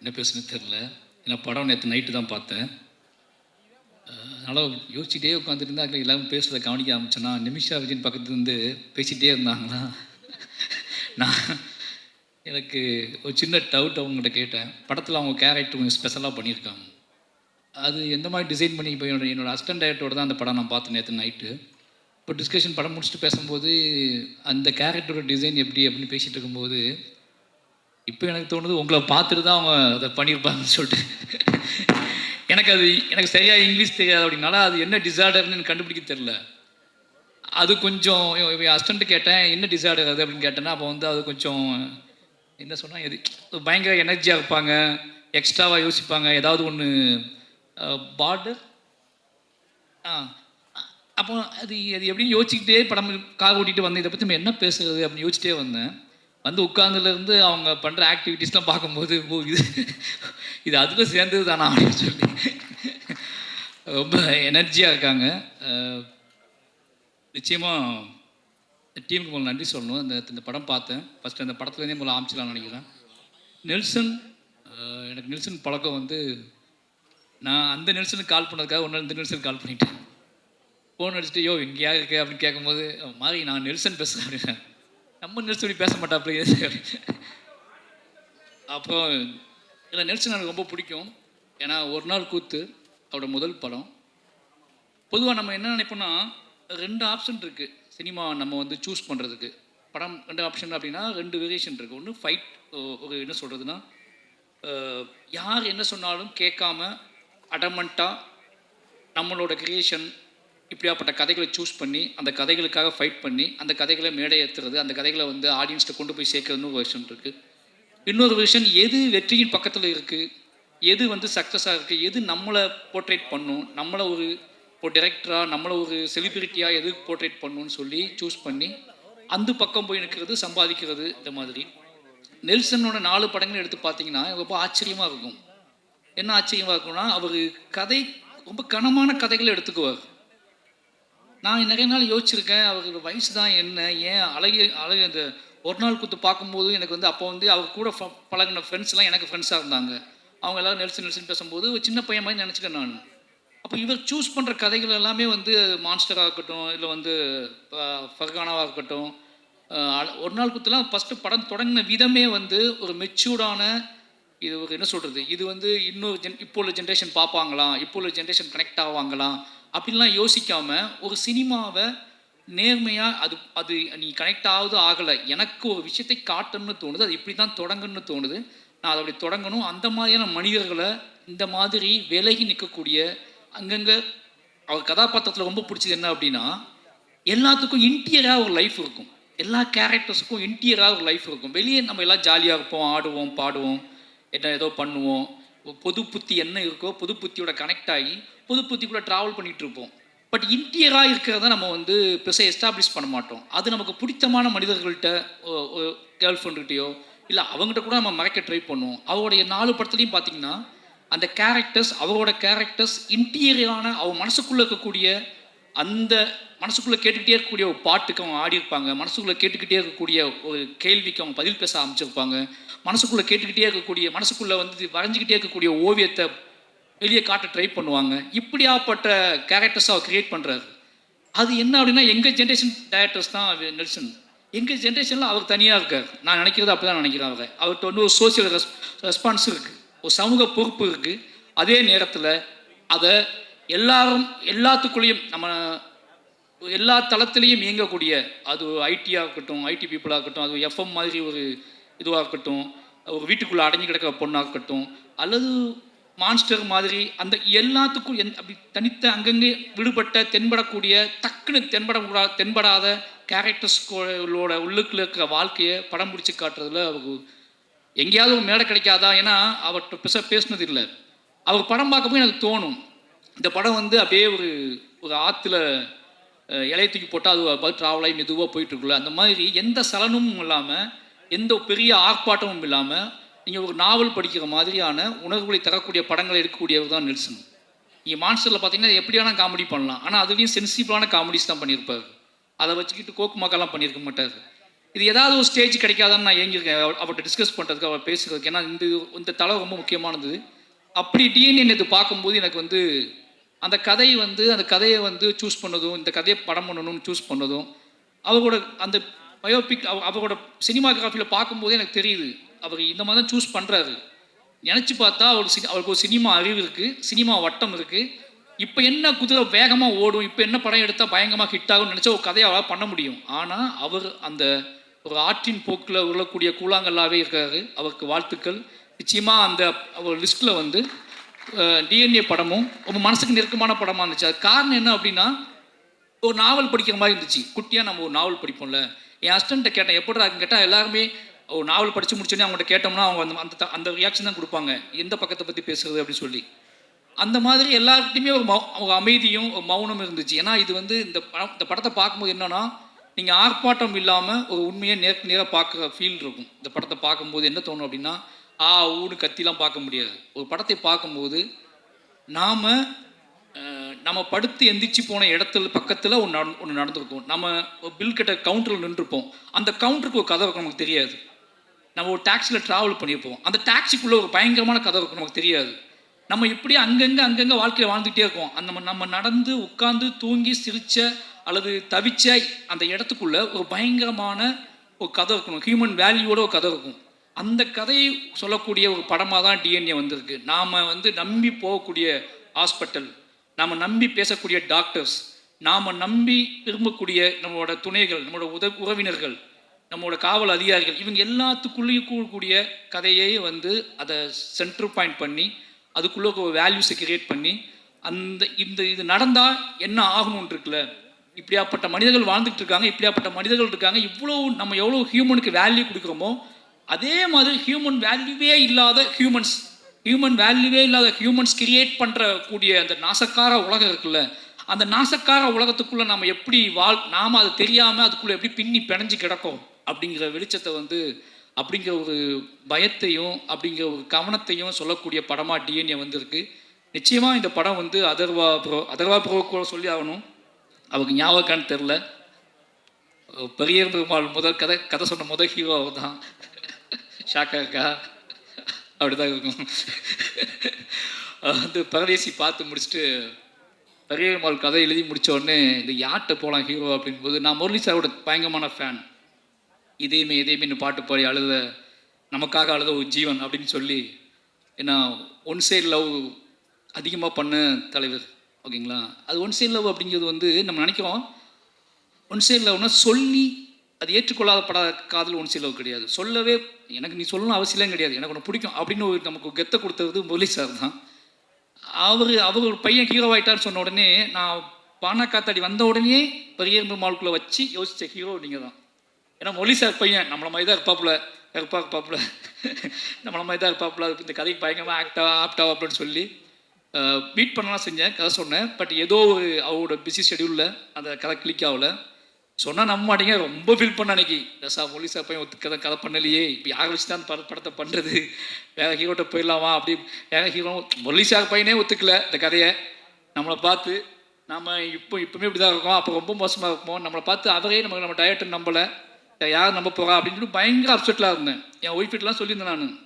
என்ன பேசுன்னு தெரில ஏன்னா படம் நேற்று நைட்டு தான் பார்த்தேன். அதனால் யோசிச்சுட்டே உட்காந்துட்டு அதில் அங்கே எல்லாரும் பேசுகிறத கவனிக்க ஆரம்பிச்சேன்னா நிமிஷா விஜயன் பக்கத்துல இருந்து பேசிகிட்டே இருந்தாங்களா? நான் எனக்கு ஒரு சின்ன டவுட் அவங்ககிட்ட கேட்டேன். படத்தில் அவங்க கேரக்டர் கொஞ்சம் ஸ்பெஷலாக பண்ணியிருக்காங்க. அது எந்த மாதிரி டிசைன் பண்ணி இப்போ என்னோட என்னோட அசிஸ்டன்ட் டைரக்டரோட தான் அந்த படம் நான் பார்த்தேன் நேற்று நைட்டு இப்போ டிஸ்கஷன் படம் முடிச்சுட்டு பேசும்போது அந்த கேரக்டரோட டிசைன் எப்படி அப்படின்னு பேசிகிட்டு இருக்கும்போது இப்போ எனக்கு தோணுது உங்களை பார்த்துட்டு தான் அவங்க அதை பண்ணியிருப்பாங்கன்னு சொல்லிட்டு. எனக்கு அது எனக்கு சரியாக இங்கிலீஷ் தெரியாது அப்படின்னால அது என்ன டிசார்டர்னு எனக்கு கண்டுபிடிக்க தெரில அது கொஞ்சம் அசிஸ்டண்ட்டு கேட்டேன் என்ன டிசார்டர் அது அப்படின்னு கேட்டேன்னா அப்போ வந்து அது கொஞ்சம் என்ன சொன்னால் எது பயங்கர எனர்ஜியாக இருப்பாங்க எக்ஸ்ட்ராவாக யோசிப்பாங்க ஏதாவது ஒன்று பார்டர் ஆ அப்போ அது அது எப்படின்னு யோசிச்சுக்கிட்டே படம் கார் ஓட்டிகிட்டு வந்தேன் இதை பற்றி நம்ம என்ன பேசுறது அப்படின்னு யோசிச்சிட்டே வந்தேன். வந்து உட்காந்துலேருந்து அவங்க பண்ணுற ஆக்டிவிட்டீஸ்லாம் பார்க்கும்போது ஓ இது இது அதுக்கும் சேர்ந்தது தானா அப்படின்னு சொல்லி ரொம்ப எனர்ஜியாக இருக்காங்க. நிச்சயமாக டீமுக்கு முதல்ல நன்றி சொல்லணும். இந்த இந்த படம் பார்த்தேன். ஃபஸ்ட்டு அந்த படத்துலேருந்தே முதல்ல ஆமிச்சிடலாம்னு நினைக்கிறேன். நெல்சன் எனக்கு நெல்சன் பழக்கம் வந்து நான் அந்த நெல்சனுக்கு கால் பண்ணதுக்காக ஒன்று இந்த நெல்சனுக்கு கால் பண்ணிட்டேன். ஃபோன் அடிச்சுட்டு யோ எங்கேயா இருக்கு? அப்படின்னு கேட்கும்போது மாதிரி நான் நெல்சன் பேசுகிறேன் அப்படின்னு நம்ம நெல்சன் இப்படி பேச மாட்டாப்ல அப்புறம் இதில் நெல்சன் எனக்கு ரொம்ப பிடிக்கும். ஏன்னா ஒரு நாள் கூத்து அவரோட முதல் படம். பொதுவாக நம்ம என்ன நினைப்போம்னா ரெண்டு ஆப்ஷன் இருக்குது சினிமா நம்ம வந்து சூஸ் பண்ணுறதுக்கு படம் ரெண்டு ஆப்ஷன் அப்படின்னா ரெண்டு வேரியேஷன் இருக்குது ஒன்று ஃபைட் ஒரு என்ன சொல்கிறதுனா யார் என்ன சொன்னாலும் கேட்காம அடமெண்ட்டாக நம்மளோட கிரியேஷன் இப்படியாப்பட்ட கதைகளை சூஸ் பண்ணி அந்த கதைகளுக்காக ஃபைட் பண்ணி அந்த கதைகளை மேடை ஏற்றுறது அந்த கதைகளை வந்து ஆடியன்ஸ்கிட்ட கொண்டு போய் சேர்க்கறதுன்னு ஒரு விஷயம் இருக்குது இன்னொரு விஷயம் எது வெற்றியின் பக்கத்தில் இருக்குது எது வந்து சக்ஸஸாக இருக்குது எது நம்மளை போர்ட்ரேட் பண்ணும் நம்மளை ஒரு இப்போ டிரெக்டராக நம்மளை ஒரு செலிபிரிட்டியாக எது போர்ட்ரேட் பண்ணணும்னு சொல்லி சூஸ் பண்ணி அந்த பக்கம் போய் நிற்கிறது சம்பாதிக்கிறது இந்த மாதிரி. நெல்சனோட நாலு படங்கள் எடுத்து பார்த்தீங்கன்னா ரொம்ப ஆச்சரியமாக இருக்கும். என்ன ஆச்சரியமாக இருக்கும்னா அவர் கதை ரொம்ப கனமான கதைகளை எடுத்துக்குவார். நான் நிறைய நாள் யோசிச்சிருக்கேன் அவருக்கு வயசு தான் என்ன ஏன் அழகிய அழகிய அந்த ஒரு நாள் குத்து பார்க்கும்போது எனக்கு வந்து அப்போ வந்து அவர் கூட பழகின ஃப்ரெண்ட்ஸ்லாம் எனக்கு ஃப்ரெண்ட்ஸாக இருந்தாங்க. அவங்க எல்லாரும் நெல்சன் நெல்சன் பேசும்போது ஒரு சின்ன பையன் மாதிரி நினச்சிக்கேன் நான். அப்போ இவர் சூஸ் பண்ணுற கதைகள் எல்லாமே வந்து மான்ஸ்டராக இருக்கட்டும் இல்லை வந்து ஃபர்கானாவாக இருக்கட்டும் ஒரு நாள் குத்துலாம் ஃபஸ்ட்டு படம் தொடங்கின விதமே வந்து ஒரு மெச்சூர்டான இது ஒரு என்ன சொல்கிறது இது வந்து இன்னொரு ஜென் இப்போ உள்ள ஜென்ரேஷன் பார்ப்பாங்களாம் இப்போ உள்ள ஜென்ரேஷன் கனெக்ட் ஆவாங்களாம். அப்படின்லாம் யோசிக்காமல் ஒரு சினிமாவை நேர்மையாக அது அது நீ கனெக்ட் ஆகுது ஆகலை. எனக்கு ஒரு விஷயத்தை காட்டணும்னு தோணுது அது இப்படி தான் தொடங்கணும்னு தோணுது. நான் அதை அப்படி தொடங்கணும். அந்த மாதிரியான மனிதர்களை இந்த மாதிரி விலகி நிற்கக்கூடிய அங்கங்கே அவர் கதாபாத்திரத்தில் ரொம்ப பிடிச்சது என்ன அப்படின்னா எல்லாத்துக்கும் இன்டீரியராக ஒரு லைஃப் இருக்கும். எல்லா கேரக்டர்ஸுக்கும் இன்டீரியராக ஒரு லைஃப் இருக்கும். வெளியே நம்ம எல்லாம் ஜாலியாக இருப்போம் ஆடுவோம் பாடுவோம் என்ன ஏதோ பண்ணுவோம். பொது புத்தி என்ன இருக்கோ பொது புத்தியோட கனெக்ட் ஆகி பொது புத்தி கூட ட்ராவல் பண்ணிட்டு இருப்போம். பட் இன்டீரியராக இருக்கிறத நம்ம வந்து பெருசாக எஸ்டாப்ளிஷ் பண்ண மாட்டோம். அது நமக்கு பிடித்தமான மனிதர்கள்ட்ட கேர்ள் ஃப்ரெண்டுகிட்டயோ இல்லை அவங்ககிட்ட கூட நம்ம மறைக்க ட்ரை பண்ணுவோம். அவருடைய நாலு படத்துலையும் பார்த்தீங்கன்னா அந்த கேரக்டர்ஸ் அவரோட கேரக்டர்ஸ் இன்டீரியரான அவங்க மனசுக்குள்ளே இருக்கக்கூடிய அந்த மனசுக்குள்ளே கேட்டுக்கிட்டே இருக்கக்கூடிய ஒரு பாட்டுக்கு அவங்க ஆடியிருப்பாங்க மனசுக்குள்ளே கேட்டுக்கிட்டே இருக்கக்கூடிய ஒரு கேள்விக்கு அவங்க பதில் பேச ஆரம்பிச்சிருப்பாங்க. மனசுக்குள்ளே கேட்டுக்கிட்டே இருக்கக்கூடிய மனசுக்குள்ளே வந்து வரைஞ்சிக்கிட்டே இருக்கக்கூடிய ஓவியத்தை வெளியே காட்ட ட்ரை பண்ணுவாங்க. இப்படியாப்பட்ட கேரக்டர்ஸ் அவர் கிரியேட் பண்ணுறாரு அது என்ன அப்படின்னா எங்கள் ஜென்ரேஷன் டேரக்டர்ஸ் தான் நெல்சன். எங்கள் ஜென்ரேஷனில் அவர் தனியாக இருக்கார். நான் நினைக்கிறது அப்படி தான் நினைக்கிறேன் அவர். அவர்கிட்ட வந்து ஒரு சோசியல் ரெஸ் ரெஸ்பான்ஸ் இருக்குது ஒரு சமூக பொறுப்பு இருக்குது அதே நேரத்தில் அதை எல்லாரும் எல்லாத்துக்குள்ளேயும் நம்ம எல்லா தளத்திலையும் இயங்கக்கூடிய அது ஐடியாக இருக்கட்டும் ஐடி பீப்புளாக இருக்கட்டும் அது எஃப்எம் மாதிரி ஒரு இதுவாக இருக்கட்டும் ஒரு வீட்டுக்குள்ளே அடைஞ்சு கிடக்கிற பொண்ணாக இருக்கட்டும் அல்லது மான்ஸ்டர் மாதிரி அந்த எல்லாத்துக்கும் எந் அப்படி தனித்த அங்கங்கே விடுபட்ட தென்படக்கூடிய டக்குன்னு தென்பட தென்படாத கேரக்டர்ஸ்களோட உள்ளுக்குள்ள இருக்கிற வாழ்க்கையை படம் பிடிச்சி காட்டுறதுல அவருக்கு எங்கேயாவது ஒரு மேடை கிடைக்காதா? ஏன்னா அவர்கிட்ட பேச பேசினது இல்லை. அவர் படம் பார்க்கும்போது எனக்கு தோணும். இந்த படம் வந்து அப்படியே ஒரு ஒரு ஆற்றுல இலைய தூக்கி போட்டால் அது பார்த்து ட்ராவல் ஆகி மெதுவாக போயிட்டுருக்குல்ல. அந்த மாதிரி எந்த சலனமும் இல்லாமல் எந்த பெரிய ஆர்ப்பாட்டமும் இல்லாமல் நீங்கள் ஒரு நாவல் படிக்கிற மாதிரியான உணர்வுகளை தரக்கூடிய படங்களை எடுக்கக்கூடியவர் தான் நெல்சன். நீங்கள் மான்ஸ்டரில் பார்த்தீங்கன்னா எப்படி காமெடி பண்ணலாம். ஆனால் அதுலேயும் சென்சிபிளான காமெடிஸ் தான் பண்ணியிருப்பார். அதை வச்சுக்கிட்டு கோக்கு மக்கள்லாம் பண்ணியிருக்க மாட்டார். இது ஏதாவது ஒரு ஸ்டேஜ் கிடைக்காதான்னு நான் ஏங்கியிருக்கேன். அவ- அவர்கிட்ட டிஸ்கஸ் பண்ணுறதுக்கு அவர் பேசுறதுக்கு. ஏன்னா இந்த இந்த தலை ரொம்ப முக்கியமானது. அப்படி டிஎன்ஏ இது பார்க்கும்போது எனக்கு வந்து அந்த கதை வந்து அந்த கதையை வந்து சூஸ் பண்ணதும் இந்த கதையை படம் பண்ணணும்னு சூஸ் பண்ணதும் அவரோட அந்த பயோபிக் அவரோட சினிமாகிராஃபியில் பார்க்கும்போதே எனக்கு தெரியுது அவர் இந்த மாதிரி தான் சூஸ் பண்ணுறாரு நினச்சி பார்த்தா அவர் சினி அவருக்கு ஒரு சினிமா அறிவு இருக்குது சினிமா வட்டம் இருக்குது இப்போ என்ன குதிரை வேகமாக ஓடும் இப்போ என்ன படம் எடுத்தால் பயங்கரமாக ஹிட் ஆகும்னு நினச்சா ஒரு கதையை அவரால் பண்ண முடியும். ஆனால் அவர் அந்த ஒரு ஆற்றின் போக்கில் உள்ளக்கூடிய கூழாங்கல்லாகவே இருக்காரு அவருக்கு வாழ்த்துக்கள். நிச்சயமாக அந்த அவர் லிஸ்ட்டில் வந்து டிஎன்ஏ படமும் ரொம்ப மனசுக்கு நெருக்கமான படமாக இருந்துச்சு. அது காரணம் என்ன அப்படின்னா ஒரு நாவல் படிக்கிற மாதிரி இருந்துச்சு. குட்டியாக நம்ம ஒரு நாவல் படிப்போம்ல. என் ஹஸ்டண்ட்டை கேட்டேன் எப்படி இருக்குன்னு கேட்டால் எல்லாருமே ஒரு நாவல் படித்து முடிச்சோன்னே அவங்கள்ட்ட கேட்டோம்னா அவங்க அந்த அந்த அந்த ரியாக்ஷன் தான் கொடுப்பாங்க. எந்த பக்கத்தை பற்றி பேசுறது? அப்படின்னு சொல்லி. அந்த மாதிரி எல்லாருக்கிட்டையுமே ஒரு மௌ ஒரு அமைதியும் ஒரு மௌனம் இருந்துச்சு. ஏன்னா இது வந்து இந்த படம் இந்த படத்தை பார்க்கும்போது என்னென்னா நீங்கள் ஆர்ப்பாட்டம் இல்லாமல் ஒரு உண்மையை நேருக்கு நேராக பார்க்குற ஃபீல் இருக்கும். இந்த படத்தை பார்க்கும்போது என்ன தோணும் அப்படின்னா ஆ ஊடு கத்திலாம் பார்க்க முடியாது. ஒரு படத்தை பார்க்கும்போது நாம் நம்ம படுத்து எந்திரிச்சு போன இடத்துல பக்கத்தில் ஒன்று நட ஒன்று நடந்திருக்கும். நம்ம பில் கட்ட கவுண்டரில் நின்றுருப்போம் அந்த கவுண்டருக்கு ஒரு கதை நமக்கு தெரியாது. நம்ம ஒரு டாக்ஸியில் ட்ராவல் பண்ணியிருப்போம். அந்த டாக்ஸிக்குள்ளே ஒரு பயங்கரமான கதை இருக்கும் நமக்கு தெரியாது. நம்ம இப்படி அங்கங்கே அங்கங்கே வாழ்க்கையில் வாழ்ந்துகிட்டே இருக்கோம். அந்த நம்ம- நடந்து உட்காந்து தூங்கி சிரிச்ச அல்லது தவிச்ச அந்த இடத்துக்குள்ளே ஒரு பயங்கரமான ஒரு கதை இருக்கணும் ஹியூமன் வேல்யூவோட ஒரு கதை இருக்கும் அந்த கதையை சொல்லக்கூடிய ஒரு படமாக தான் டிஎன்ஏ வந்திருக்கு. நாம் வந்து நம்பி போகக்கூடிய ஹாஸ்பிட்டல் நாம் நம்பி பேசக்கூடிய டாக்டர்ஸ் நாம் நம்பி விரும்பக்கூடிய நம்மளோட துணைகள் நம்மளோட உத உறவினர்கள் நம்மளோட காவல் அதிகாரிகள் இவங்க எல்லாத்துக்குள்ளேயும் கூடக்கூடிய கதையை வந்து அதை சென்டர் பாயிண்ட் பண்ணி அதுக்குள்ளே ஒரு வேல்யூஸை கிரியேட் பண்ணி அந்த இந்த இது நடந்தால் என்ன ஆகணும்னு இருக்குல்ல? இப்படியாப்பட்ட மனிதர்கள் வாழ்ந்துட்டு இருக்காங்க இப்படியாப்பட்ட மனிதர்கள் இருக்காங்க இவ்வளோ நம்ம எவ்வளோ ஹியூமனுக்கு வேல்யூ கொடுக்குறோமோ அதே மாதிரி ஹியூமன் வேல்யூவே இல்லாத ஹியூமன்ஸ் ஹியூமன் வேல்யூவே இல்லாத ஹியூமன்ஸ் கிரியேட் பண்ணுற கூடிய அந்த நாசக்கார உலகம் இருக்குல்ல அந்த நாசக்கார உலகத்துக்குள்ளே நம்ம எப்படி வாழ் நாம் அது தெரியாமல் அதுக்குள்ளே எப்படி பின்னி பிணைஞ்சு கிடக்கும்? அப்படிங்கிற வெளிச்சத்தை வந்து அப்படிங்கிற ஒரு பயத்தையும் அப்படிங்கிற ஒரு கவனத்தையும் சொல்லக்கூடிய படமாக டிஎன்ஏ வந்திருக்கு. நிச்சயமாக இந்த படம் வந்து அதர்வா ப்ரோ அதர்வா ப்ரோ கூட சொல்லி ஆகணும். அவருக்கு ஞாபகம்னு தெரில பெரிய பெருமாள் முதல் கதை கதை சொன்ன முதல் ஹீரோ அவர் தான் ஷாக்கா இருக்கா அப்படிதான் இருக்கும் வந்து பரதேசி பார்த்து முடிச்சுட்டு பெரிய கதை எழுதி முடிச்ச உடனே இந்த யார்கிட்ட போகலாம் ஹீரோ அப்படின்போது நான் முரளி சாரோட பயங்கரமான ஃபேன் இதேமே இதேமே பாட்டு பாடி அழுத நமக்காக அழுத ஒரு ஜீவன் அப்படின்னு சொல்லி ஏன்னா ஒன் சைடு லவ் அதிகமாக பண்ண தலைவர். ஓகேங்களா? அது ஒன் சைடு லவ் அப்படிங்கிறது வந்து நம்ம நினைக்கிறோம் ஒன் சைடு லவ்னால் சொல்லி அது ஏற்றுக்கொள்ளாத பட காதல் ஒன் சிலவு கிடையாது. சொல்லவே எனக்கு நீ சொல்லணும் அவசியம் கிடையாது. எனக்கு ஒன்று பிடிக்கும் அப்படின்னு ஒரு நமக்கு கெத்தை கொடுத்தது முரளி சார் தான். அவர் அவர் ஒரு பையன் ஹீரோவாயிட்டான்னு சொன்ன உடனே நான் பானா காத்தாடி வந்த உடனே பெரிய மாலுக்குள்ளே வச்சு யோசிச்ச ஹீரோ நீங்கள் தான். ஏன்னா மொழி சார் பையன் நம்மள மாதிரி தான் இருப்பாப்புல இருப்பா இருப்பாப்புல. நம்மள மாதிரி தான் இருப்பாப்புல இந்த கதைக்கு பயங்கரமாக ஆக்டா ஆப்டா அப்படின்னு சொல்லி மீட் பண்ணலாம் செஞ்சேன் கதை சொன்னேன். பட் ஏதோ ஒரு அவரோட பிஸி ஷெடியூலில் அந்த கதை கிளிக் ஆகல. சொன்னால் நம்ப மாட்டீங்க ரொம்ப ஃபீல் பண்ண அன்னைக்கு. ரசா மொழி சார் பையன் ஒத்து கதை கதை பண்ணலையே. இப்போ யாரை வச்சு தான் பட படத்தை பண்ணுறது வேற ஹீரோட்ட போயிடலாமா அப்படி வேற ஹீரோ மொழி சார் பையனே ஒத்துக்கல இந்த கதையை. நம்மளை பார்த்து நம்ம இப்போ இப்பவுமே இப்படி தான் இருக்கோம். அப்போ ரொம்ப மோசமாக இருப்போம் நம்மளை பார்த்து அவரே நம்ம நம்ம டயட்டை நம்பலை. யார் நம்ப போகிறா அப்படின்னு சொல்லி பயங்கர அப்செட்டில் இருந்தேன். என் ஒய்ஃப் சொல்லியிருந்தேன் நான்.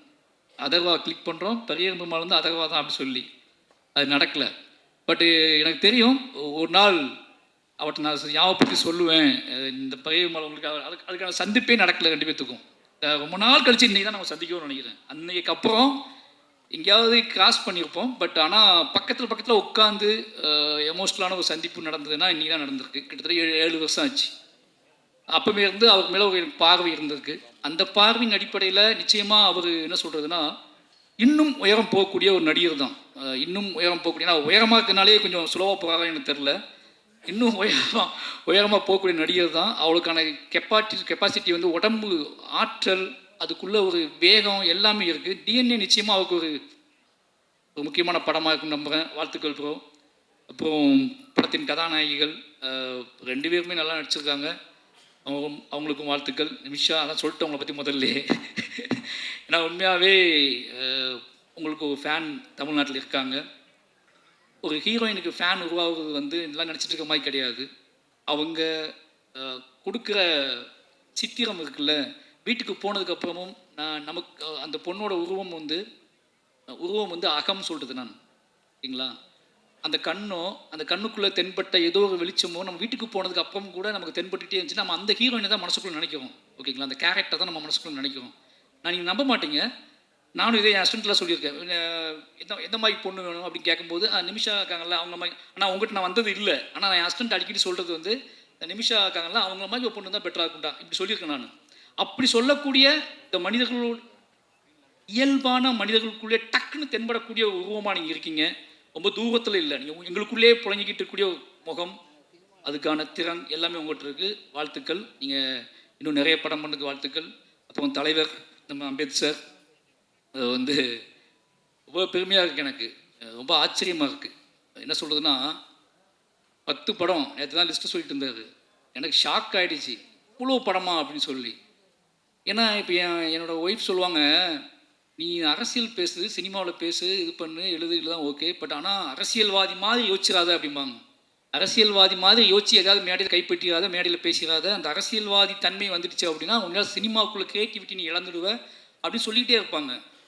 அதர்வா கிளிக் பண்ணுறோம் பெரிய பெருமாள் வந்து அதர்வா தான் அப்படி சொல்லி. அது நடக்கலை. பட்டு எனக்கு தெரியும் ஒரு நாள் அவர்கிட்ட நான் ஞாபகப்படுத்தி சொல்லுவேன்? இந்த பெரிய மேலே உங்களுக்கு அதுக்கு அதுக்கான சந்திப்பே நடக்கலை ரெண்டு பேத்துக்கும். ரொம்ப நாள் கழிச்சு இன்றைக்கி தான் நம்ம சந்திக்கணும்னு நினைக்கிறேன். அன்றைக்கு அப்புறம் எங்கேயாவது கிராஸ் பண்ணியிருப்போம். பட் ஆனால் பக்கத்தில் பக்கத்தில் உட்காந்து எமோஷ்னலான ஒரு சந்திப்பு நடந்ததுன்னா இன்றைக்கி தான் நடந்திருக்கு. கிட்டத்தட்ட ஏழு ஏழு வருஷம் ஆச்சு. அப்பவே இருந்து அவர் மேலே ஒரு பார்வை இருந்திருக்கு. அந்த பார்வையின் அடிப்படையில் நிச்சயமாக அவர் என்ன சொல்கிறதுனா இன்னும் உயரம் போகக்கூடிய ஒரு நடிகர் தான். இன்னும் உயரம் போகக்கூடிய நான் உயரமாக இருக்கனாலே கொஞ்சம் சுலவாக போகிறாங்க எனக்கு தெரில இன்னும் உயரமாக உயரமாக போகக்கூடிய நடிகர் தான். அவளுக்கான கெப்பாட்டி கெப்பாசிட்டி வந்து உடம்பு ஆற்றல் அதுக்குள்ளே ஒரு வேகம் எல்லாமே இருக்குது டிஎன்ஏ நிச்சயமாக அவருக்கு ஒரு ஒரு முக்கியமான படமாக இருக்குன்னு நம்புகிறேன் வாழ்த்துக்கள் ப்ரோ அப்புறம் படத்தின் கதாநாயகிகள் ரெண்டு பேருமே நல்லா நடிச்சிருக்காங்க. அவங்க அவங்களுக்கும் வாழ்த்துக்கள். நிமிஷா அதான் சொல்லிட்டு அவங்கள பற்றி முதல்ல. ஏன்னா உண்மையாகவே உங்களுக்கு ஒரு ஃபேன் தமிழ்நாட்டில் இருக்காங்க. ஒரு ஹீரோயினுக்கு ஃபேன் உருவாகுறது வந்து இதெல்லாம் நினச்சிட்டு இருக்க மாதிரி கிடையாது. அவங்க கொடுக்குற சித்திரம் இருக்குல்ல வீட்டுக்கு போனதுக்கப்புறமும் நான் நமக்கு அந்த பொண்ணோட உருவம் வந்து உருவம் வந்து அகம் சொல்கிறது நான் ஓகேங்களா அந்த கண்ணோ அந்த கண்ணுக்குள்ளே தென்பட்ட ஏதோ ஒரு வெளிச்சமோ நம்ம வீட்டுக்கு போனதுக்கு அப்புறம் கூட நமக்கு தென்பட்டுகிட்டே இருந்துச்சு நம்ம அந்த ஹீரோயினை தான் மனசுக்குள்ளே நினைக்கிறோம். ஓகேங்களா? அந்த கேரக்டர் தான் நம்ம மனசுக்குள்ளே நினைக்கிறோம். நான் நீங்கள் நம்ப மாட்டீங்க. நானும் இதே என் அசிஸ்டண்ட்டில் சொல்லியிருக்கேன். எந்த எந்த மாதிரி பொண்ணு வேணும்? அப்படின்னு கேட்கும்போது நிமிஷா இருக்காங்கல்ல அவங்க மாதிரி. ஆனால் உங்ககிட்ட நான் வந்தது இல்லை. ஆனால் என் அசிஸ்டன்ட் அடிக்கடி சொல்கிறது வந்து "இந்த நிமிஷா இருக்காங்கல்ல அவங்க மாதிரி ஒரு பொண்ணு தான் பெட்டராக இருக்கும்டா. இப்படி சொல்லியிருக்கேன் நான். அப்படி சொல்லக்கூடிய இந்த மனிதர்களோட இயல்பான மனிதர்களுக்குள்ளே டக்குன்னு தென்படக்கூடிய ஒரு உருவமாக நீங்கள் இருக்கீங்க. ரொம்ப தூரத்தில் இல்லை. நீங்கள் எங்களுக்குள்ளே புழங்கிக்கிட்டு இருக்கக்கூடிய முகம் அதுக்கான திறன் எல்லாமே உங்கள்கிட்ட இருக்குது வாழ்த்துக்கள். நீங்கள் இன்னும் நிறைய படம் பண்ணுறதுக்கு வாழ்த்துக்கள். அப்புறம் தலைவர் நம்ம அம்பேத்கர் அது வந்து ரொம்ப பெருமையாக இருக்குது எனக்கு. ரொம்ப ஆச்சரியமாக இருக்குது என்ன சொல்கிறதுன்னா பத்து படம் நேற்று தான் லிஸ்ட்டு சொல்லிட்டு இருந்தாரு. எனக்கு ஷாக் ஆகிடுச்சு இவ்வளோ படமா அப்படின்னு சொல்லி. ஏன்னா இப்போ என் என்னோட ஒய்ஃப் சொல்லுவாங்க நீ அரசியல் பேசு சினிமாவில் பேசு இது பண்ணு எழுது தான் ஓகே பட் ஆனால் அரசியல்வாதி மாதிரி யோசிச்சிடாத அப்படிம்பாங்க. அரசியல்வாதி மாதிரி யோசிச்சு ஏதாவது மேடையில் கைப்பற்றிடாத மேடையில் பேசிடாத அந்த அரசியல்வாதி தன்மை வந்துடுச்சு அப்படின்னா உங்களால் சினிமாவுக்குள்ளே கிரியேட்டிவிட்டி நீ இழந்துடுவ அப்படின்னு சொல்லிகிட்டே இருப்பாங்க.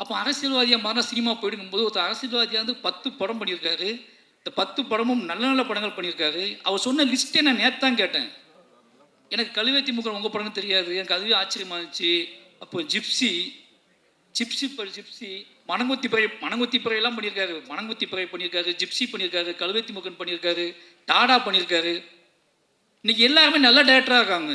அப்போ அரசியல்வாதியாக மாறினா சினிமா போயிடுங்கும்போது ஒருத்தர் அரசியல்வாதியாக வந்து பத்து படம் பண்ணியிருக்காரு. இந்த பத்து படமும் நல்ல நல்ல படங்கள் பண்ணியிருக்காரு. அவர் சொன்ன லிஸ்ட்டே நான் நேற்று தான் கேட்டேன். எனக்கு கழுவேத்தி முகம் உங்கள் படம்னு தெரியாது. எனக்கு அதுவே ஆச்சரியமா இருந்துச்சு. அப்போ ஜிப்சி ஜிப்சி ப ஜிப்சி மணங்குத்தி பறை மணங்குத்தி பறையெல்லாம் பண்ணியிருக்காரு. மணங்குத்தி பறை பண்ணியிருக்காரு ஜிப்சி பண்ணியிருக்காரு கழுவேத்தி முகன் பண்ணியிருக்காரு டாடா பண்ணியிருக்காரு. இன்னைக்கு எல்லாருமே நல்ல டேரக்டராக இருக்காங்க.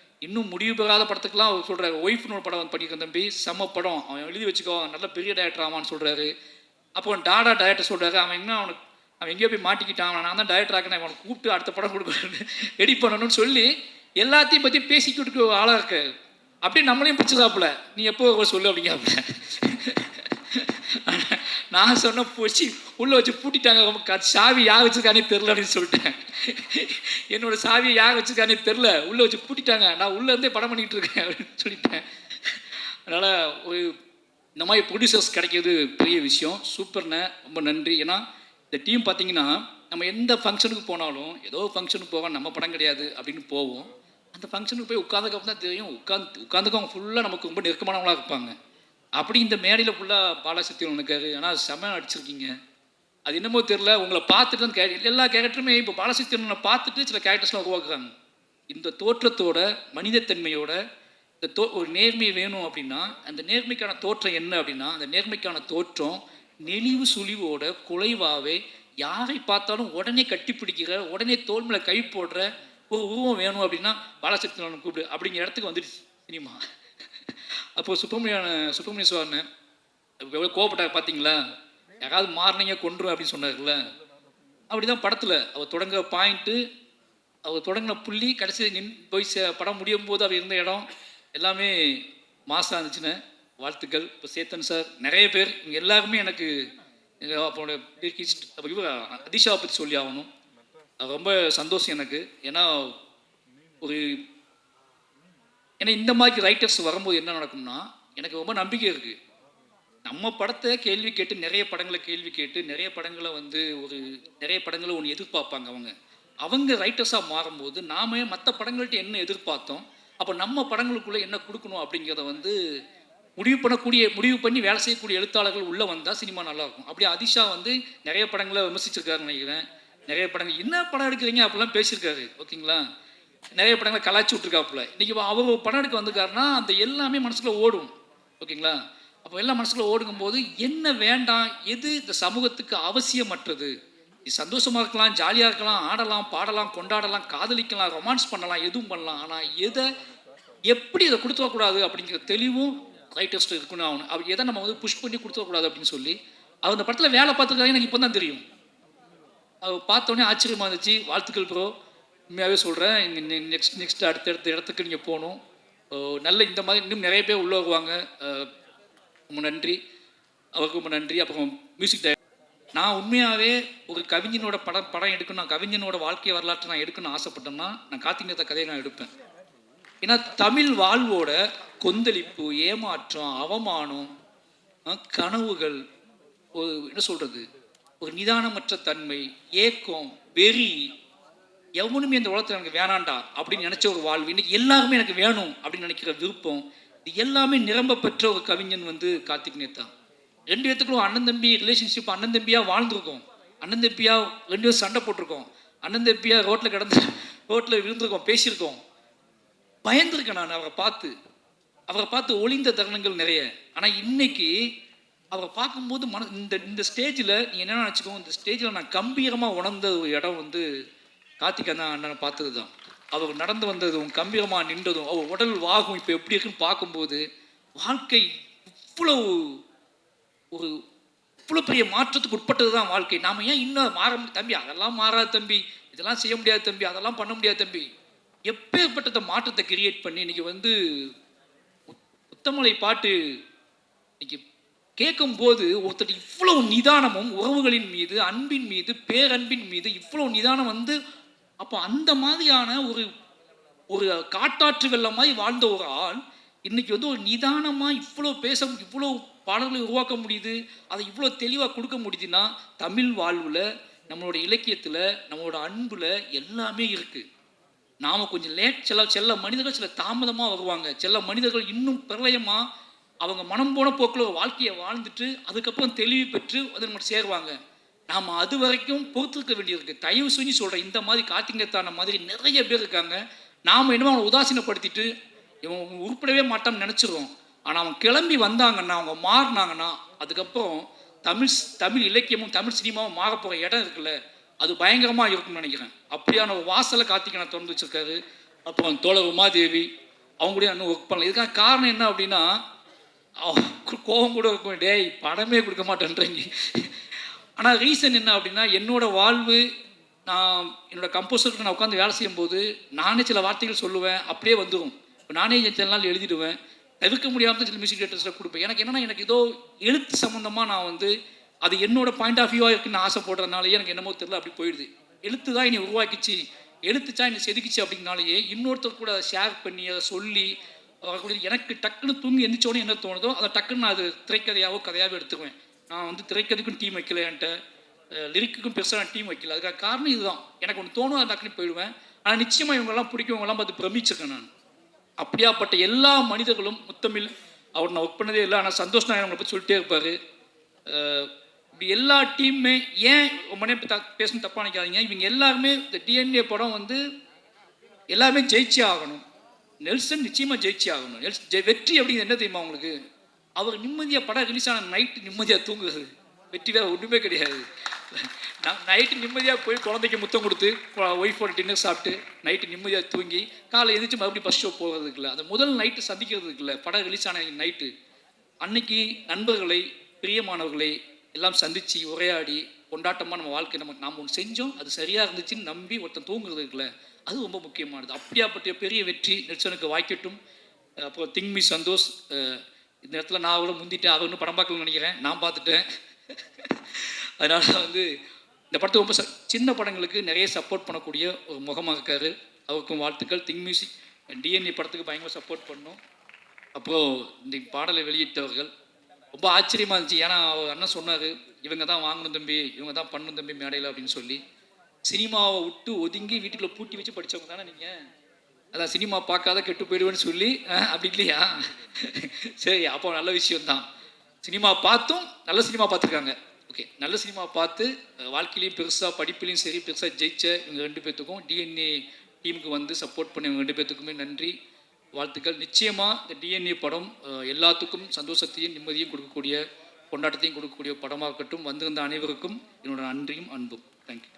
இன்னும் முடிவு பெறாத படத்துக்குலாம் அவர் சொல்கிறார் ஒய்ஃப்னு ஒரு படம் பண்ணியிருக்கேன் தம்பி. செம்ம படம். அவன் எழுதி வச்சுக்கோ. நல்ல பெரிய டேரக்டர் ஆவான்னு சொல்கிறாரு அப்போ டாடா டேரக்டர் சொல்கிறாரு அவன் என்ன அவனுக்கு அவன் எங்கேயோ போய் மாட்டிக்கிட்டான். நான் தான் டேரக்டர் ஆக்கினேன் அவனை கூப்பிட்டு அடுத்த படம் கொடுக்கணும் எடிட் பண்ணணும்னு சொல்லி எல்லாத்தையும் பற்றி பேசிக்கிட்டு ஆளாக இருக்காரு. அப்படியே நம்மளையும் பிடிச்சதாப்புல நீ எப்போ சொல்லு அப்படிங்காப்புல. நான் சொன்ன போச்சு உள்ளே வச்சு பூட்டிட்டாங்க. ரொம்ப சாவி யார் வச்சுருக்கானே தெரில அப்படின்னு சொல்லிட்டேன். என்னோட சாவியை யார் வச்சுருக்கானே தெரில உள்ளே வச்சு பூட்டிட்டாங்க. நான் உள்ளேருந்தே படம் பண்ணிகிட்டு இருக்கேன் அப்படின்னு சொல்லிட்டேன். அதனால் ஒரு இந்த மாதிரி ப்ரொடியூசர்ஸ் கிடைக்கிறது பெரிய விஷயம். சூப்பர்ண்ணே ரொம்ப நன்றி. ஏன்னா இந்த டீம் பார்த்தீங்கன்னா நம்ம எந்த ஃபங்க்ஷனுக்கு போனாலும் ஏதோ ஃபங்க்ஷனுக்கு போவோம் நம்ம படம் கிடையாது அப்படின்னு போவோம். அந்த ஃபங்க்ஷனுக்கு போய் உட்காந்துக்கப்புறம் தான் தெரியும். உட்காந்து உட்காந்துக்கு அவங்க ஃபுல்லாக நமக்கு ரொம்ப நெருக்கமானவங்களாக இருப்பாங்க. அப்படி இந்த மேடையில் ஃபுல்லாக பாலாசக்தி இருக்காரு. ஆனால் செம அடிச்சிருக்கீங்க அது என்னமோ தெரில உங்களை பார்த்துட்டு தான் கே எல்லா கேரக்டருமே இப்போ பாலசக்தியனை பார்த்துட்டு சில கேரக்டர்ஸ்லாம் உருவாக்குறாங்க. இந்த தோற்றத்தோட மனிதத்தன்மையோட இந்த தோ ஒரு நேர்மை வேணும் அப்படின்னா அந்த நேர்மைக்கான தோற்றம் என்ன அப்படின்னா அந்த நேர்மைக்கான தோற்றம் நெளிவு சுழிவோட குலைவாகவே யாரை பார்த்தாலும் உடனே கட்டிப்பிடிக்கிற உடனே தோல்மையில் கை போடுற ஒரு உருவம் வேணும் அப்படின்னா பாலசக்தி கூப்பிடு. அப்படிங்கிற இடத்துக்கு வந்துடுச்சு சினிமா. அப்போ சுப்பிரமணியான சுப்பிரமணிய சுவாரன் எவ்வளோ கோவப்பட்டார் பார்த்தீங்களா யாராவது மாறினீங்க கொண்டுரும் அப்படின்னு சொன்னார்ல அப்படி தான் படத்தில் அவள் தொடங்க பாயிண்ட்டு அவள் தொடங்கின புள்ளி கடைசி நின் போய் சே படம் முடியும் போது அவள் இருந்த இடம் எல்லாமே மாசாக இருந்துச்சுன்னு. வாழ்த்துக்கள். இப்போ சேத்தன் சார் நிறைய பேர் இங்கே எல்லாருமே எனக்கு எங்கள் அப்போட அதிஷாவை பற்றி சொல்லி ஆகணும். அது ரொம்ப சந்தோஷம் எனக்கு. ஏன்னா ஒரு ஏன்னா இந்த மாதிரி ரைட்டர்ஸ் வரும்போது என்ன நடக்கும்னா எனக்கு ரொம்ப நம்பிக்கை இருக்குது நம்ம படத்தை கேள்வி கேட்டு நிறைய படங்களை கேள்வி கேட்டு நிறைய படங்களை வந்து ஒரு நிறைய படங்களை ஒன்று எதிர்பார்ப்பாங்க அவங்க. அவங்க ரைட்டர்ஸாக மாறும்போது நாம மற்ற படங்கள்ட்ட என்ன எதிர்பார்த்தோம் அப்போ நம்ம படங்களுக்குள்ளே என்ன கொடுக்கணும் அப்படிங்கிறத வந்து முடிவு பண்ணக்கூடிய முடிவு பண்ணி வேலை செய்யக்கூடிய எழுத்தாளர்கள் உள்ளே வந்தால் சினிமா நல்லாயிருக்கும் அப்படியே அதிஷா வந்து நிறைய படங்களை விமர்சிச்சிருக்காருன்னு நினைக்கிறேன். நிறைய படங்கள் என்ன படம் எடுக்கிறீங்க? அப்படிலாம் பேசியிருக்காரு ஓகேங்களா? நிறைய படங்களை கலாச்சி விட்ருக்காப்புல இன்றைக்கி அவர் படம் எடுக்க வந்திருக்காருன்னா அந்த எல்லாமே மனசுக்குள்ள ஓடும். ஓகேங்களா? அப்போ எல்லாம் மனசுக்குள்ள ஓடுங்கும்போது என்ன வேண்டாம் எது இந்த சமூகத்துக்கு அவசியமற்றது? இது சந்தோஷமா இருக்கலாம் ஜாலியாக இருக்கலாம் ஆடலாம் பாடலாம் கொண்டாடலாம் காதலிக்கலாம் ரொமான்ஸ் பண்ணலாம் எதுவும் பண்ணலாம். ஆனால் எதை எப்படி இதை கொடுத்துடக்கூடாது அப்படிங்கிற தெளிவும் ரைட்டர்ஸ்ட்டு இருக்குன்னு ஆகணும். அப்படி எதை நம்ம வந்து புஷ் பண்ணி கொடுத்துடக்கூடாது அப்படின்னு சொல்லி அவர் அந்த படத்தில் வேலை பார்த்துருக்காங்க எனக்கு இப்போ தான் தெரியும். அவர் பார்த்தோன்னே ஆச்சரியமாக இருந்துச்சு. வாழ்த்துக்கள் ப்ரோ உண்மையாகவே சொல்கிறேன் நெக்ஸ்ட் நெக்ஸ்ட் அடுத்தடுத்த இடத்துக்கு நீங்கள் போகணும். நல்ல இந்த மாதிரி இன்னும் நிறைய பேர் உள்ளே வருவாங்க. ரொம்ப நன்றி. அவருக்கு ரொம்ப நன்றி. அப்புறம் மியூசிக் டைரக்டர் நான் உண்மையாகவே ஒரு கவிஞனோட படம் படம் எடுக்கணும் நான் கவிஞனோட வாழ்க்கை வரலாற்றை நான் எடுக்கணும்னு ஆசைப்பட்டேன்னா நான் காத்திங்கத்த கதையை நான் எடுப்பேன். ஏன்னா தமிழ் வாழ்வோட கொந்தளிப்பு ஏமாற்றம் அவமானம் கனவுகள் ஒரு என்ன சொல்கிறது ஒரு நிதானமற்ற தன்மை ஏக்கம் வெறி எவனுமே இந்த உலகத்தில் எனக்கு வேணாண்டா அப்படின்னு நினச்ச ஒரு வாழ்வு இன்னைக்கு எல்லாருமே எனக்கு வேணும் அப்படின்னு நினைக்கிற விருப்பம் இது எல்லாமே நிரம்ப பெற்ற ஒரு கவிஞன் வந்து கார்த்திக் நேத்தா. ரெண்டு பேத்துக்குள்ள அண்ணன் தம்பி ரிலேஷன்ஷிப் அண்ணன் தம்பியாக வாழ்ந்துருக்கோம். அண்ணன் தம்பியாக ரெண்டு பேரும் சண்டை போட்டிருக்கோம். அண்ணன் தம்பியாக ரோட்டில் கிடந்து ரோட்டில் விழுந்திருக்கோம் பேசியிருக்கோம். பயந்துருக்கேன் நான் அவரை பார்த்து. அவரை பார்த்து ஒளிந்த தருணங்கள் நிறைய. ஆனால் இன்னைக்கு அவரை பார்க்கும்போது மன இந்த இந்த ஸ்டேஜில் நீ என்ன நினச்சிக்கோ இந்த ஸ்டேஜில் நான் கம்பீரமாக உணர்ந்த ஒரு இடம் வந்து கார்த்திக் அண்ணா அண்ணனை பார்த்தது தான் அவர் நடந்து வந்ததும் கம்பீரமாக நின்றதும் அவர் உடல் வாகும் இப்போ எப்படி இருக்குன்னு பார்க்கும்போது வாழ்க்கை இவ்வளவு ஒரு இவ்வளோ பெரிய மாற்றத்துக்கு உட்பட்டது தான் வாழ்க்கை. நாம் ஏன் இன்னும் மாற தம்பி அதெல்லாம் மாறாது தம்பி. இதெல்லாம் செய்ய முடியாது தம்பி. அதெல்லாம் பண்ண முடியாது தம்பி. எப்பேற்பட்ட மாற்றத்தை கிரியேட் பண்ணி இன்னைக்கு வந்து முத்தமலை பாட்டு இன்னைக்கு கேட்கும்போது ஒருத்தர் இவ்வளவு நிதானமும் உறவுகளின் மீது அன்பின் மீது பேரன்பின் மீது இவ்வளவு நிதானம் வந்து அப்போ அந்த மாதிரியான ஒரு ஒரு காட்டாற்று வெள்ளம் மாதிரி வாழ்ந்த ஒரு ஆள் இன்னைக்கு வந்து ஒரு நிதானமாக இவ்வளோ பேச இவ்வளோ பாடல்களை உருவாக்க முடியுது அதை இவ்வளோ தெளிவாக கொடுக்க முடியுதுன்னா தமிழ் வாழ்வில் நம்மளோட இலக்கியத்தில் நம்மளோட அன்பில் எல்லாமே இருக்குது நாம் கொஞ்சம் லேட் சில சில மனிதர்கள் சில தாமதமாக வருவாங்க. சில மனிதர்கள் இன்னும் பிரளயமாக அவங்க மனம் போன போக்கில் ஒரு வாழ்க்கையை வாழ்ந்துட்டு அதுக்கப்புறம் தெளிவு பெற்று அதை நம்ம சேருவாங்க. நாம் அது வரைக்கும் பொறுத்திருக்க வேண்டியிருக்கு தயவு செஞ்சு சொல்கிறேன் இந்த மாதிரி காத்திங்கத்தான மாதிரி நிறைய பேர் இருக்காங்க. நாம் என்னமோ அவனை உதாசீனப்படுத்திட்டு இவன் உருப்படவே மாட்டான்னு நினச்சிருவோம் ஆனால் அவன் கிளம்பி வந்தாங்கன்னா அவங்க மாறினாங்கன்னா அதுக்கப்புறம் தமிழ் தமிழ் இலக்கியமும் தமிழ் சினிமாவும் மாற போகிற இடம் இருக்குல்ல அது பயங்கரமாக இருக்கும்னு நினைக்கிறேன். அப்படியான ஒரு வாசலை கார்த்திகனை திறந்து வச்சுருக்காரு. அப்புறம் தோழர் உமாதேவி அவங்க கூட இன்னும் ஒர்க் பண்ணல இதுக்கான காரணம் என்ன அப்படின்னா கோபம் கூட இருக்கும். டேய் படமே கொடுக்க மாட்டேன்றீங்க. ஆனால் ரீசன் என்ன அப்படின்னா என்னோட வாழ்வு நான் என்னோட கம்போசருக்கு நான் உட்காந்து வேலை செய்யும்போது நானே சில வார்த்தைகள் சொல்லுவேன் அப்படியே வந்துடும் இப்போ நானே சில நாள் எழுதிடுவேன். தவிர்க்க முடியாமல் சில மியூசிக் டேரக்டர்ஸில் கொடுப்பேன். எனக்கு என்னென்னா எனக்கு ஏதோ எழுத்து சம்மந்தமாக நான் வந்து அது என்னோட பாயிண்ட் ஆஃப் வியூவாக இருக்குன்னு ஆசைப்படுறதுனாலயே எனக்கு என்னமோ தெரியல அப்படி போயிடுது. எழுத்து தான் என்னை உருவாக்கிச்சு. எழுத்துச்சா என்னை செதுக்கிச்சு அப்படின்னாலேயே இன்னொருத்தர் கூட அதை ஷேர் பண்ணி அதை சொல்லி வரக்கூடிய எனக்கு டக்குன்னு தூங்கி எந்திரிச்சோடனே என்ன தோணுதோ அதை டக்குன்னு நான் அது திரைக்கதையாவோ கதையாவோ எடுத்துக்குவேன். நான் வந்து திரைக்கதுக்கும் டீம் வைக்கல என்கிட்ட. லிரிக்குக்கும் பெருசாக நான் டீம் வைக்கல. அதுக்காக காரணம் இதுதான். எனக்கு ஒன்று தோணும் அது டக்குன்னு போயிடுவேன். ஆனால் நிச்சயமாக இவங்கெல்லாம் பிடிக்கும் இவங்கெல்லாம் பார்த்து பிரமிச்சிருக்கேன் நான். அப்படியாப்பட்ட எல்லா மனிதர்களும் முத்தமிழ் அவர் நான் ஒர்க் பண்ணதே இல்லை. ஆனால் சந்தோஷ் நாயன் அவங்களை பற்றி சொல்லிட்டே இருப்பார். இப்படி எல்லா டீமுமே ஏன் ரொம்ப நேரம் த பேசணும் தப்பாக நினைக்காதீங்க. இவங்க எல்லாருமே இந்த டிஎன்ஏ படம் வந்து எல்லாருமே ஜெயிச்சே ஆகணும். நெல்சன் நிச்சயமாக ஜெயிச்சே ஆகணும். நெல்சன் வெற்றி அப்படிங்கிறது என்ன தெரியுமா உங்களுக்கு? அவர் நிம்மதியாக படம் ரிலீஸ் ஆன நைட்டு நிம்மதியாக தூங்குறது வெற்றி வேறு ஒன்றுமே கிடையாது. நான் நைட்டு நிம்மதியாக போய் குழந்தைக்கு முத்தம் கொடுத்து ஒய்ஃபோட டின்னர் சாப்பிட்டு நைட்டு நிம்மதியாக தூங்கி காலை எழுந்திரிச்சு மறுபடியும் ஃபஸ்ட் ஷோ போகிறதுக்கு இல்லை அந்த முதல் நைட்டு சந்திக்கிறதுக்கு இல்லை படம் ரிலீஸ் ஆன நைட்டு அன்னைக்கு நண்பர்களை பிரியமானவர்களை எல்லாம் சந்தித்து உரையாடி கொண்டாட்டமாக நம்ம வாழ்க்கை நம்ம நாம் ஒன்று செஞ்சோம் அது சரியாக இருந்துச்சுன்னு நம்பி ஒருத்தன் தூங்குறது இருக்குல்ல அது ரொம்ப முக்கியமானது. அப்படியாப்பட்ட பெரிய வெற்றி நெல்சனுக்கு வாய்க்கட்டும். அப்புறம் திங்மி சந்தோஷ் இந்த இடத்துல நான் அவ்வளோ முந்திட்டேன் அவர் இன்னும் படம் பார்க்கணும்னு நினைக்கிறேன். நான் பார்த்துட்டேன். அதனால் வந்து இந்த படத்தை ரொம்ப ச சின்ன படங்களுக்கு நிறைய சப்போர்ட் பண்ணக்கூடிய ஒரு முகமாக இருக்காரு. அவருக்கும் வாழ்த்துக்கள். திங் மியூசிக் டிஎன்ஏ படத்துக்கு பயங்கர சப்போர்ட் பண்ணோம். அப்புறம் இந்த பாடலை வெளியிட்டவர்கள் ரொம்ப ஆச்சரியமாக இருந்துச்சு. ஏன்னா அவர் அண்ணன் சொன்னார் இவங்க தான் வாங்கணும் தம்பி இவங்க தான் பண்ணணும் தம்பி மேடையில் அப்படின்னு சொல்லி. சினிமாவை விட்டு ஒதுங்கி வீட்டுக்குள்ளே பூட்டி வச்சு படித்தவங்க தானே நீங்கள் அதான் சினிமா பார்க்காத கெட்டு போயிடுவேன்னு சொல்லி அப்படி இல்லையா? சரி அப்போ நல்ல விஷயம்தான். சினிமா பார்த்தும் நல்ல சினிமா பார்த்துருக்காங்க. ஓகே நல்ல சினிமா பார்த்து வாழ்க்கையிலையும் பெருசாக படிப்புலையும் சரி பெருசாக ஜெயிச்ச இவங்க ரெண்டு பேர்த்துக்கும் டிஎன்ஏ டீமுக்கு வந்து சப்போர்ட் பண்ணி இவங்க ரெண்டு பேர்த்துக்குமே நன்றி வாழ்த்துக்கள். நிச்சயமாக இந்த டிஎன்ஏ படம் எல்லாத்துக்கும் சந்தோஷத்தையும் நிம்மதியும் கொடுக்கக்கூடிய கொண்டாட்டத்தையும் கொடுக்கக்கூடிய படமாக இருக்கட்டும் வந்திருந்த அனைவருக்கும் என்னோட நன்றியும் அன்பும். தேங்க்யூ